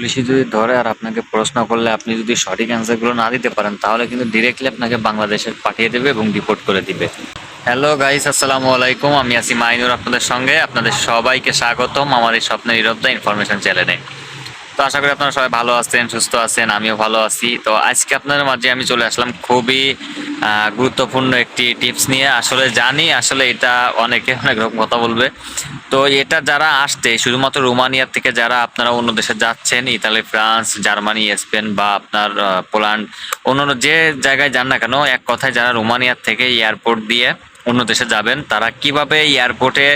পুলিশে যদি ধরে আর আপনাকে প্রশ্ন করলে আপনি যদি সঠিক অ্যান্সারগুলো না দিতে পারেন, তাহলে কিন্তু ডিরেক্টলি আপনাকে বাংলাদেশে পাঠিয়ে দেবে এবং রিপোর্ট করে দিবে। হ্যালো গাইস আসসালামু আলাইকুম। আমি আছি মাইনুর আপনাদের সঙ্গে। আপনাদের সবাইকে স্বাগতম আমার এই স্বপ্নের ইরবদা ইনফরমেশন চ্যানেলে তো আশা করি আপনারা সবাই ভালো আছেন, সুস্থ আছেন, আমিও ভালো আছি। তো আজকে আপনাদের মাঝে আমি চলে আসলাম খুবই গুরুত্বপূর্ণ একটি টিপস নিয়ে। আসলে জানি, আসলে এটা অনেকে অনেক রকম কথা বলবে। তো এটা যারা আসতে শুধুমাত্র রোমানিয়া থেকে যারা আপনারা অন্য দেশে যাচ্ছেন, ইতালি, ফ্রান্স, জার্মানি, স্পেন বা আপনার পোল্যান্ড অন্য যে জায়গায় যান না কেন, এক কথায় যারা রোমানিয়া থেকে এয়ারপোর্ট দিয়ে অন্য দেশে যাবেন, তারা কীভাবে এয়ারপোর্টে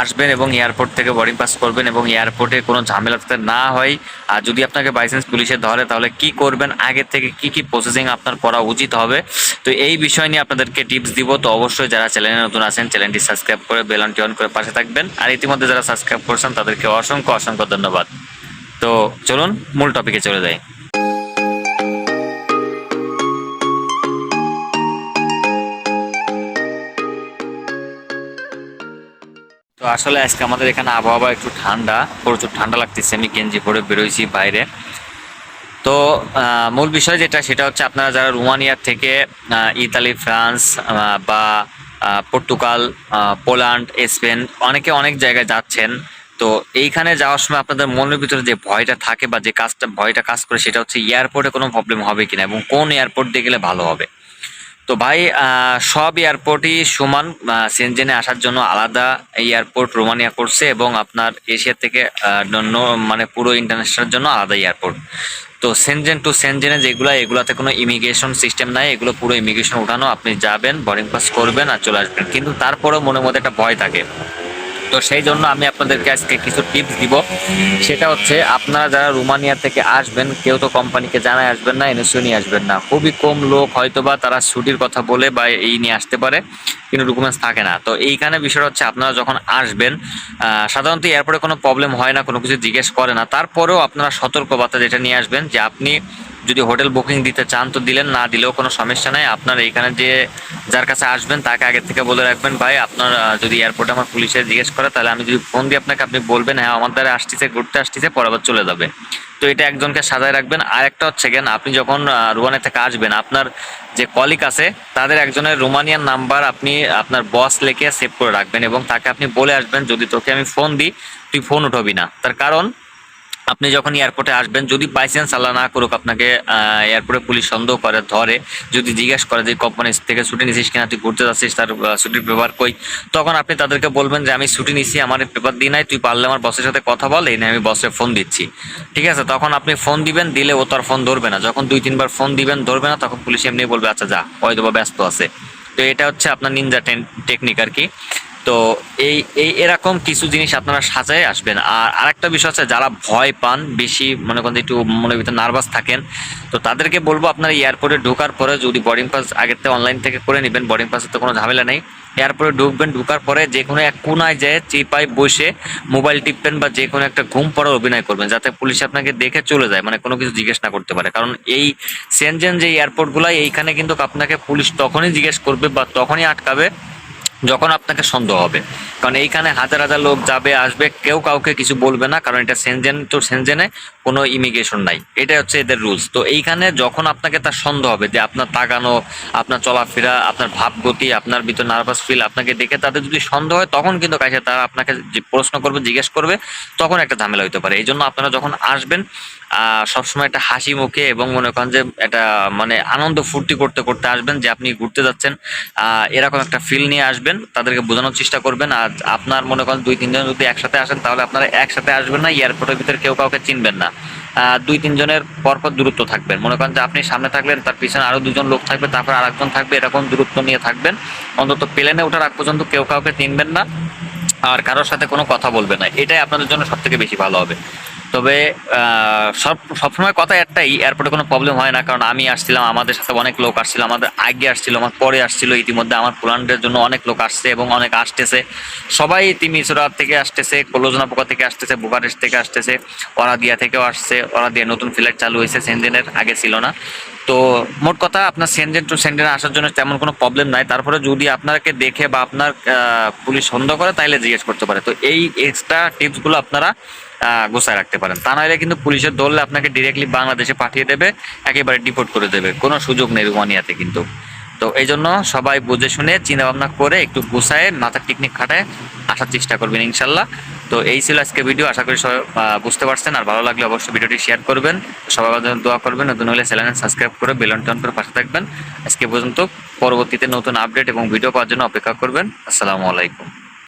আসবেন এবং এয়ারপোর্ট থেকে বোর্ডিং পাস করবেন এবং এয়ারপোর্টে কোনো ঝামেলা যাতে না হয়? আর যদি আপনাকে বাইসেন্স পুলিশে ধরে, তাহলে কি করবেন? আগে থেকে কি কি প্রসেসিং আপনার করা উচিত হবে? তো এই বিষয় নিয়ে আপনাদেরকে টিপস দিব। তো অবশ্যই যারা চ্যানেলে নতুন আছেন চ্যানেলটি সাবস্ক্রাইব করে বেলনটি অন করে পাশে থাকবেন। আর ইতিমধ্যে যারা সাবস্ক্রাইব করছেন, তাদেরকে অসংখ্য অসংখ্য ধন্যবাদ। তো চলুন, মূল টপিকে চলে যাই। তো আসলে আজকে আমাদের এখানে আবহাওয়া একটু ঠান্ডা, প্রচুর ঠান্ডা লাগতেছে। আমি গেঞ্জি পরে বেরোইছি বাইরে। তো মূল বিষয় যেটা, সেটা হচ্ছে আপনারা যারা রোমানিয়া থেকে ইতালি, ফ্রান্স বা পর্তুগাল পোল্যান্ড, স্পেন, অনেকে অনেক জায়গায় যাচ্ছেন। তো এইখানে যাওয়ার সময় আপনাদের মনের ভিতরে যে ভয়টা থাকে বা যে কাজটা, ভয়টা কাজ করে, সেটা হচ্ছে এয়ারপোর্টে কোনো প্রবলেম হবে কিনা এবং কোন এয়ারপোর্ট দিয়ে গেলে ভালো হবে? তো ভাই সব এয়ারপোর্টই সমান সেনজেনে আসার জন্য আলাদা এয়ারপোর্ট রোমানিয়া করছে এবং আপনার এশিয়া থেকে মানে পুরো ইন্টারন্যাশনাল জন্য আলাদা এয়ারপোর্ট। তো সেনজেন টু সেনজেনে যেগুলো, এগুলাতে কোনো ইমিগ্রেশন সিস্টেম নাই, এগুলো পুরো ইমিগ্রেশন উঠানো, আপনি যাবেন বোর্ডিং পাস করবেন আর চলে আসবেন। কিন্তু তারপরেও মনের মধ্যে একটা ভয় থাকে। তো সেই জন্য আমি আপনাদেরকে আজকে কিছু টিপস দিব। সেটা হচ্ছে আপনারা যারা রোমানিয়া থেকে আসবেন, কেউ তো কোম্পানিকে জানায় আসবেন না এনএসইউ নিয়ে আসবেন না। খুবই কম লোক হয়তোবা তারা ছুটির কথা বলে বা এই নিয়ে আসতে পারে, কিন্তু ডকুমেন্টস থাকে না। তো এইখানে বিষয়টা হচ্ছে আপনারা যখন আসবেন সাধারণত এরপরে কোনো প্রবলেম হয় না, কোনো কিছু জিজ্ঞেস করে না। তারপরেও আপনারা সতর্কবার্তা যেটা নিয়ে আসবেন যে আপনি যদি হোটেল বুকিং দিতে চান তো দিলেন, না দিলেও কোনো সমস্যা নাই। আপনার এইখানে যে যার কাছে আসবেন তাকে আগে থেকে বলে রাখবেন, ভাই, আপনার যদি এয়ারপোর্টে আমার পুলিশে জিজ্ঞেস করে, তাহলে আমি যদি ফোন দিই আপনাকে আপনি বলবেন হ্যাঁ আমার দ্বারা আসতেছে, ঘুরতে আসতেছে, পরে আবার চলে যাবে। তো এটা একজনকে সাজায় রাখবেন। আর একটা হচ্ছে কেন আপনি যখন রোমানিয়া থেকে আসবেন, আপনার যে কলিক আছে, তাদের একজনের রোমানিয়ান নাম্বার আপনি, আপনার বস লেখে সেভ করে রাখবেন এবং তাকে আপনি বলে আসবেন, যদি তোকে আমি ফোন দিই, তুই ফোন উঠবি না। তার কারণ আপনি যখন এয়ারপোর্টে আসবেন, যদি বাই চান্স আল্লাহ না করুক আপনাকে এয়ারপোর্টে পুলিশ সন্দেহ করে, ধরে, যদি জিজ্ঞেস করে যে কোম্পানি থেকে ছুটি নিছিস কিনা, তুই ঘুরতে যাচ্ছিস, তার ছুটির পেপার কই, তখন আপনি তাদেরকে বলবেন যে, আমি ছুটি নিছি, আমার পেপার দিই নাই, তুই পারলে আমার বসের সাথে কথা বল, এই আমি বসে ফোন দিচ্ছি। ঠিক আছে? তখন আপনি ফোন দিবেন, দিলে ও তার ফোন ধরবে না। যখন দুই, তিনবার ফোন দিবেন, ধরবে না, তখন পুলিশ এমনি বলবে আচ্ছা যা হয়তো ব্যস্ত আছে। তো এটা হচ্ছে আপনার নিনজা টেকনিক আর কি। তো এই এই এরকম কিছু জিনিস আপনারা সাজায় আসবেন। আর আরেকটা বিষয় আছে যারা ভয় পান, বেশি মনে করেন একটু মনের ভিতরে নার্ভাস থাকেন, তো তাদেরকে বলব আপনারা এয়ারপোর্টে ঢোকার পরে যদি বোর্ডিং পাস আগের থেকে অনলাইন থেকে করে নেবেন বোর্ডিং পাসের তো কোনো ঝামেলা নেই। এয়ারপোর্টে ঢুকবেন, ঢোকার পরে যে কোনো এক কোনায় যেয়ে চিপায় বসে মোবাইল টিপবেন বা যে কোনো একটা ঘুম পড়ার অভিনয় করবেন, যাতে পুলিশ আপনাকে দেখে চলে যায় মানে কোনো কিছু জিজ্ঞেস না করতে পারে। কারণ এই সেনজেন যে এয়ারপোর্টগুলাই, এইখানে কিন্তু আপনাকে পুলিশ তখনই জিজ্ঞেস করবে বা তখনই আটকাবে যখন আপনাকে সন্দেহ হবে। কারণ এইখানে হাজার হাজার লোক যাবে, আসবে, কেউ কাউকে কিছু বলবে না, কারণ এটা সেনজেন তো সেনজেনে কোনো ইমিগ্রেশন নাই। এটা হচ্ছে এদের রুলস তো এইখানে যখন আপনাকে তার সন্দেহ হবে যে আপনার তাকানো, আপনার চলাফেরা, আপনার ভাবগতি, আপনার ভিতর নার্ভাস ফিল আপনাকে দেখে তাদের যদি সন্দেহ হয়, তখন কিন্তু কাছে তারা আপনাকে প্রশ্ন করবে, জিজ্ঞেস করবে, তখন একটা ঝামেলা হতে পারে। এই জন্য আপনারা যখন আসবেন সবসময় একটা হাসি মুখে এবং মনে করেন যে এটা মানে আনন্দ ফুর্তি করতে করতে আসবেন যে আপনি ঘুরতে যাচ্ছেন এরকম একটা ফিল নিয়ে আসবেন, তাদেরকে বোঝানোর চেষ্টা করবেন, আর আপনার মনে করেন দুই তিনজন যদি একসাথে আসেন, তাহলে আপনারা একসাথে আসবেন না, এয়ারপোর্টের ভিতরে কেউ কাউকে চিনবেন না। দুই তিনজনের পরপর দূরত্ব থাকবেন। মনে করেন যে আপনি সামনে থাকলেন, তার পিছনে আরও দুজন লোক থাকবে, তারপর আরেকজন থাকবে, এরকম দূরত্ব নিয়ে থাকবেন। অন্তত প্লেনে ওঠার আগ পর্যন্ত কেউ কাউকে চিনবেন না, আর কারোর সাথে কোনো কথা বলবে না। এটাই আপনাদের জন্য সবথেকে বেশি ভালো হবে। তবে সব, সবসময় কথা একটাই এয়ারপোর্টে কোনো প্রবলেম হয় না, কারণ আমি আসছিলাম, আমাদের সাথে অনেক লোক আসছিল, আমাদের আগে আসছিল, আমার পরে আসছিল, ইতিমধ্যে আমার পোল্যান্ডের জন্য অনেক লোক আসছে এবং অনেক আসতেছে। সবাই তিমিসরা থেকে আসতেছে কলোজনা পোকা থেকে আসতেছে, বুকারেস্ট থেকে আসতেছে ওরাদিয়া থেকেও আসছে ওরাদিয়া নতুন ফ্লাইট চালু হয়েছে, সেনজেনের আগে ছিল না। তো মোট কথা আপনার সেন্ডেন টু সেন্ডেন আসার জন্য তেমন কোনো প্রবলেম নাই। তারপরে যদি আপনাকে দেখে বা আপনার পুলিশ সন্দেহ করে, তাইলে জিজ্ঞেস করতে পারে। তো এই এক্সট্রা টিপসগুলো আপনারা গোছায় রাখতে পারেন। তা নাহলে কিন্তু পুলিশের ধরলে আপনাকে ডিরেক্টলি বাংলাদেশে পাঠিয়ে দেবে, একেবারে ডিপোর্ট করে দেবে। কোনো সুযোগ নেই রুমানিয়াতে কিন্তু। তো এই জন্য সবাই বুঝে শুনে, চিন্তা ভাবনা করে একটু গুছায়, মাথার টেকনিক খাটায় আসার চেষ্টা করবেন ইনশাল্লাহ। তো এই ছিল আজকে ভিডিও আশা করি বুঝতে পারছেন। আর ভালো লাগলে অবশ্যই ভিডিওটি শেয়ার করবেন। সবার জন্য দোয়া করবেন। নতুন হলে চ্যানেল সাবস্ক্রাইব করে বেলন টন করে পাশে থাকবেন। আজকে পর্যন্ত পরবর্তীতে নতুন আপডেট এবং ভিডিও পাওয়ার জন্য অপেক্ষা করবেন। আসসালামু আলাইকুম।